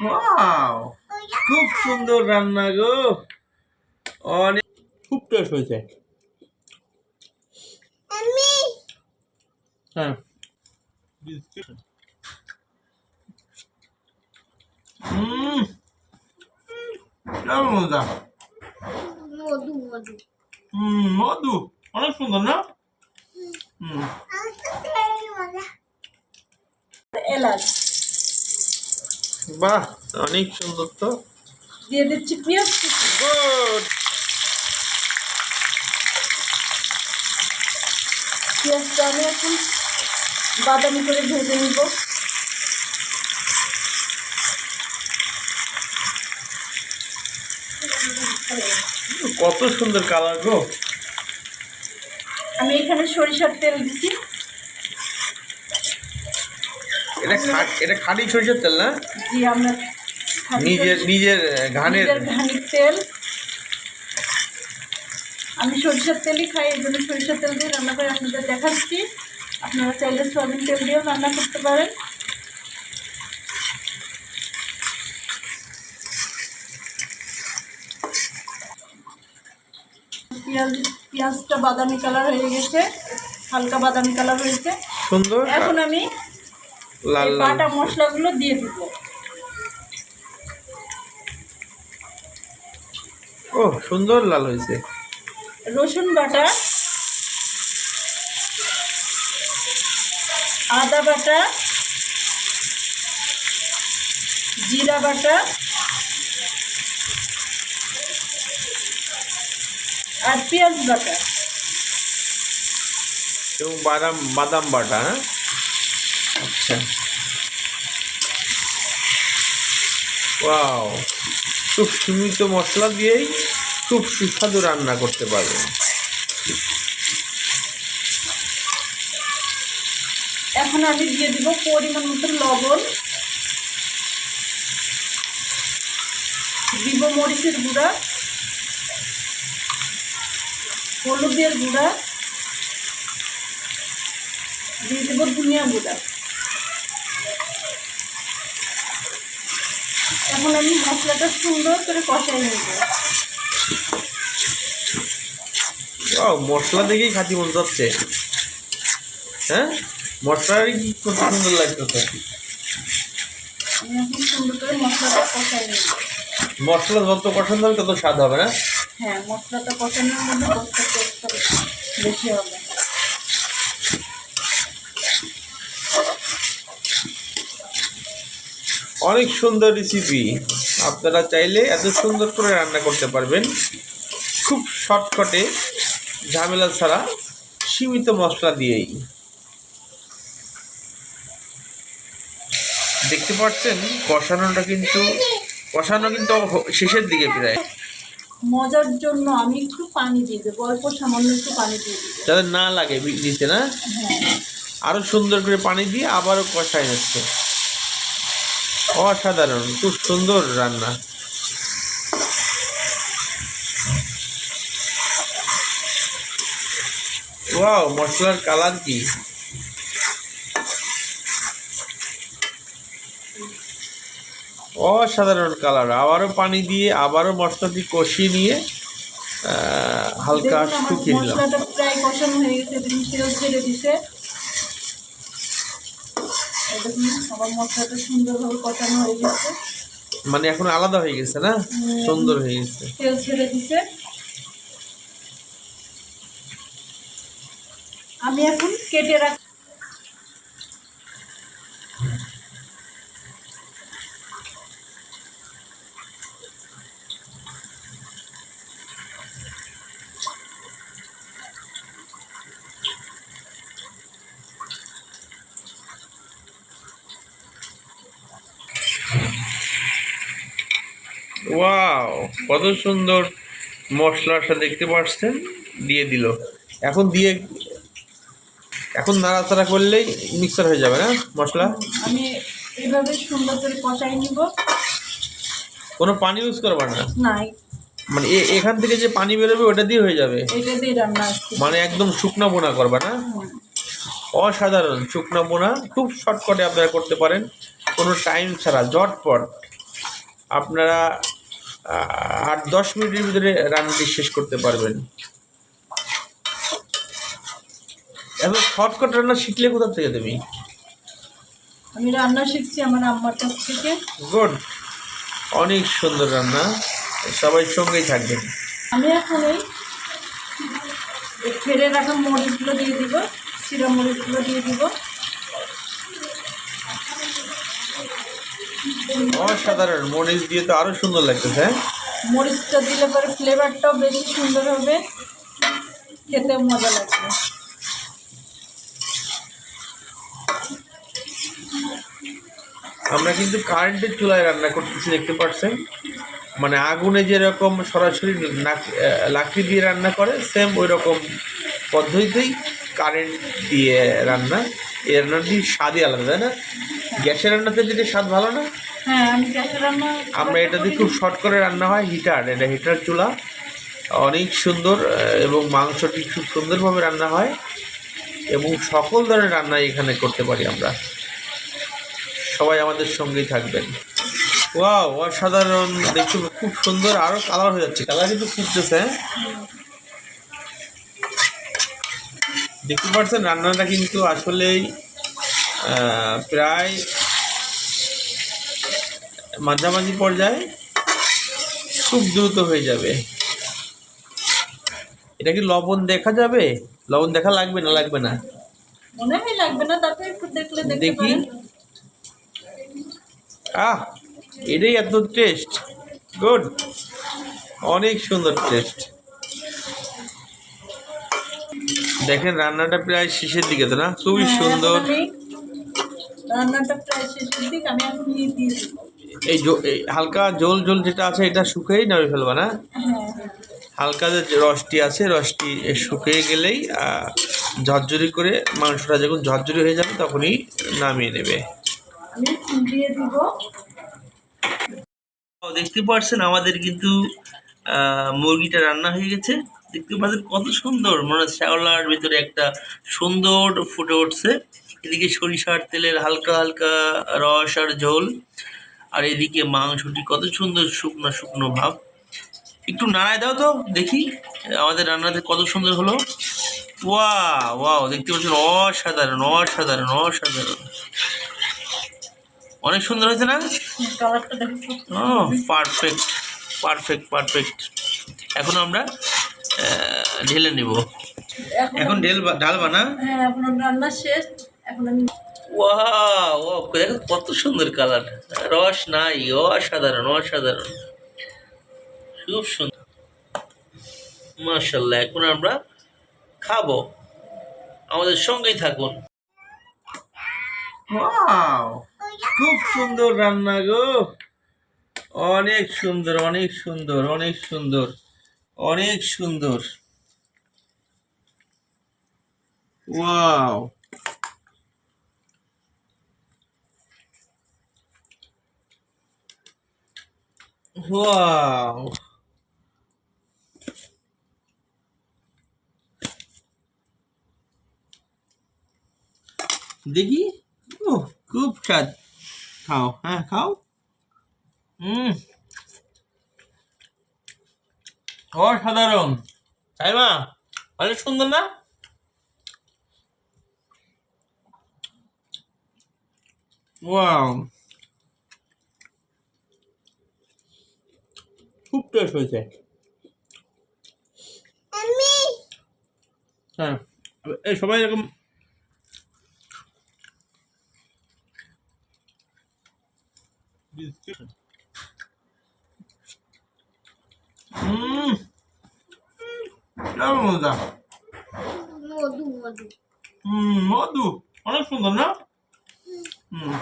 Wow খুব সুন্দর রান্না গো। অনেক খুব টেস্ট হয়েছে। হ্যাঁ। হুম। কেমন মজা। মধু মধু। হুম মধু। অনেক সুন্দর না? হুম। এলাচ। বাহ অনেক সুন্দর তো। দিয়ে দিচ্ছি পেঁয়াজ গুড পেঁয়াজটা আমি এখন বাদামি করে ভেজে নিব। কত সুন্দর কালার গো। আমি এখানে সরিষার তেল দিচ্ছি এটা এটা খাঁটি সরষের তেল না? জি আমরা খাঁটি নিজের নিজের ঘানের ঘানির তেল। আমি সরিষার তেলই খাই এই জন্য সরিষার তেল দিয়ে রান্না করে আপনাদের দেখাচ্ছি। আপনারা চাইলে সয়াবিন তেল দিয়েও রান্না করতে পারেন। পেঁয়াজ পেঁয়াজটা বাদামি কালার হয়ে গেছে হালকা বাদামি কালার হয়েছে। সুন্দর। এখন আমি লাল বাটা মশলাগুলো দিয়ে দিব। ও সুন্দর লাল হয়েছে। রসুন বাটা আদা বাটা জিরা বাটা আর পেঁয়াজ বাটা। এবং বাদাম বাদাম বাটা হ্যাঁ? আচ্ছা। ওয়াও, খুব সীমিত মশলা দিয়েই খুব সুস্বাদু রান্না করতে পারবেন এখন আমি দিয়ে দিব পরিমাণ মতো লবণ। দিব মরিচের গুঁড়া, হলুদের গুঁড়া, দিয়ে দেবো ধনিয়া গুঁড়া। এখন আমি মশলাটা সুন্দর করে কষাই নেব। মশলা দেখেই খাতি মনে যাচ্ছে হ্যাঁ? মশলার কি কত সুন্দর লাগতেছে মশলা যত পছন্দ হবে তত স্বাদ হবে না? হ্যাঁ মশলাটা কষানোর মধ্যে বেশি হবে। অনেক সুন্দর রেসিপি আপনারা চাইলে এত সুন্দর করে রান্না করতে পারবেন। খুব শর্টকটে ঝামেলা ছাড়া সীমিত মশলা দিয়েই। দেখতে পাচ্ছেন কষানোটা কিন্তু কষানো কিন্তু শেষের দিকে প্রায়। মজার জন্য আমি একটু পানি দিয়ে দেবো অল্প সামান্য একটু পানি দিয়ে দেবো। যাতে না লাগে দিতে না? হ্যাঁ। আরও সুন্দর করে পানি দিয়ে আবারও কষাই নিচ্ছে। অসাধারণ খুব সুন্দর রান্না। ওয়াও মশলার কালার কি? অসাধারণ কালার আবারও পানি দিয়ে আবারও মশলাটি কষিয়ে নিয়ে আহ, হালকা শুকিয়ে মশলাটা প্রায় কষানো হয়ে গেছে ছেড়ে দিছে। এই দেখুন আমার মশলাটা সুন্দরভাবে কটানো হয়ে গেছে। মানে এখন আলাদা হয়ে গেছে না? সুন্দর হয়ে গেছে। তেল ছেড়ে দিছে। আমি এখন কেটে রাখ ওয়াও কত সুন্দর মশলাটা দেখতে পাচ্ছেন দিয়ে দিল। এখন দিয়ে এখন নাড়াচাড়া করলেই মিক্সার হয়ে যাবে না মশলা? আমি এইভাবে সুন্দর করে কষাই নিব। কোনো পানি ইউজ করবে না? নাই। মানে এখান থেকে যে পানি বেরোবে ওটা দিয়ে হয়ে যাবে। এটা দিয়ে রান্না মানে একদম শুকনো বোনা করবে না? অসাধারণ শুকনো বোনা খুব শর্টকটে আপনারা করতে পারেন। কোনো টাইম ছাড়া ঝটপট। আপনারা আট দশ মিনিটের ভিতরে রান্নাটি শেষ করতে পারবেন। এত শর্টকাট রান্না শিখলে কোথা থেকে তুমি? আমি রান্না শিখছি আমার আম্মার কাছ থেকে। গুড। অনেক সুন্দর রান্না। সবাই সঙ্গেই থাকবেন। আমি এখন এই এই ফেলে রাখা মরিচগুলো দিয়ে দিব চিরা মরিচগুলো দিয়ে দিব। অসাধারণ। মরিচ দিয়ে তো আরও সুন্দর লাগতেছে হ্যাঁ? মরিচটা দিলে পরে ফ্লেভারটাও বেশি সুন্দর হবে। খেতে মজা লাগবে। আমরা কিন্তু কারেন্টের চুলায় রান্না করতেছি দেখতে পাচ্ছেন? মানে আগুনে যেরকম সরাসরি লাকড়ি দিয়ে রান্না করে সেম ওই রকম পদ্ধতিতেই কারেন্ট দিয়ে রান্না। এই রান্নাটি স্বাদই আলাদা তাই না? গ্যাসের রান্নাতে যেটা স্বাদ ভালো না হ্যাঁ এটা আমরা এটাতে খুব শর্ট করে রান্না হয়, হিটার, এটা হিটার চুলা। অনেক সুন্দর এবং মাংসটি খুব সুন্দরভাবে রান্না হয়, এবং সকল ধরনের রান্না এখানে করতে পারি আমরা। সবাই আমাদের সঙ্গেই থাকবেন। ওয়াও, অসাধারণ। দেখতে খুব সুন্দর আরও কালার হয়ে যাচ্ছে। কালার কিন্তু ফুটতেছে হ্যাঁ? দেখতে পাচ্ছেন, রান্নাটা কিন্তু আসলেই প্রায় মাঝামাঝি পর্যায়ে খুব দ্রুত হয়ে যাবে। এটা কি লবণ দেখা যাবে? লবণ দেখা লাগবে না লাগবে না? মনে হয় লাগবে না তারপরে একটু দেখলে দেখি। আহ এটাই এত টেস্ট গুড অনেক সুন্দর টেস্ট দেখেন রান্নাটা প্রায় শেষের দিকে তো না? খুবই হ্যাঁ, সুন্দর। রান্নাটা প্রায় শেষের দিক আমি এখন নিয়ে দিয়ে এই হালকা জল জল যেটা আছে এটা শুকিয়েই নামে ফেলবা না? হালকা যে রসটি আছে রসটি শুকিয়ে গেলেই ঝরঝরি করে মাংসটা যখন ঝরঝরি হয়ে যাবে তখনই নামিয়ে নেবে। দেখতে পাচ্ছেন আমাদের কিন্তু আহ, মুরগিটা রান্না হয়ে গেছে। দেখতে পাচ্ছেন কত সুন্দর মনে শ্যাওলার ভিতরে একটা সুন্দর ফুটে উঠছে। এদিকে সরিষার তেলের হালকা হালকা রস আর ঝোল। আর এদিকে মাংসটি কত সুন্দর শুকনো শুকনো ভাব। একটু নাড়ায় দাও তো দেখি আমাদের রান্নাতে কত সুন্দর হলো। ওয়া ওয়াও দেখতে পাচ্ছেন অসাধারণ অসাধারণ অসাধারণ। অনেক সুন্দর হয়েছে না? ও পারফেক্ট পারফেক্ট পারফেক্ট এখন আমরা ঢেলে নেব। এখন ঢেল ঢালবা না? হ্যাঁ এখন রান্না শেষ। এখন আমি ওয়াও ও দেখো কত সুন্দর কালার রস নাই, অসাধারণ অসাধারণ। খুব সুন্দর। মাশাল্লাহ এখন আমরা খাব। আমাদের সঙ্গেই থাকুন। খুব সুন্দর রান্না গো। অনেক সুন্দর অনেক সুন্দর অনেক সুন্দর অনেক সুন্দর। ওয়াও ওয়াও দেখি? ও খুব স্বাদ। খাও হ্যাঁ খাও। হুম অসাধারণ। তাই মা অনেক সুন্দর না? ওয়াও খুব টেস্ট হয়েছে। হ্যাঁ এই সবাই এরকম হুম মজা? মধু মধু। হুম মধু অনেক সুন্দর না? হুম।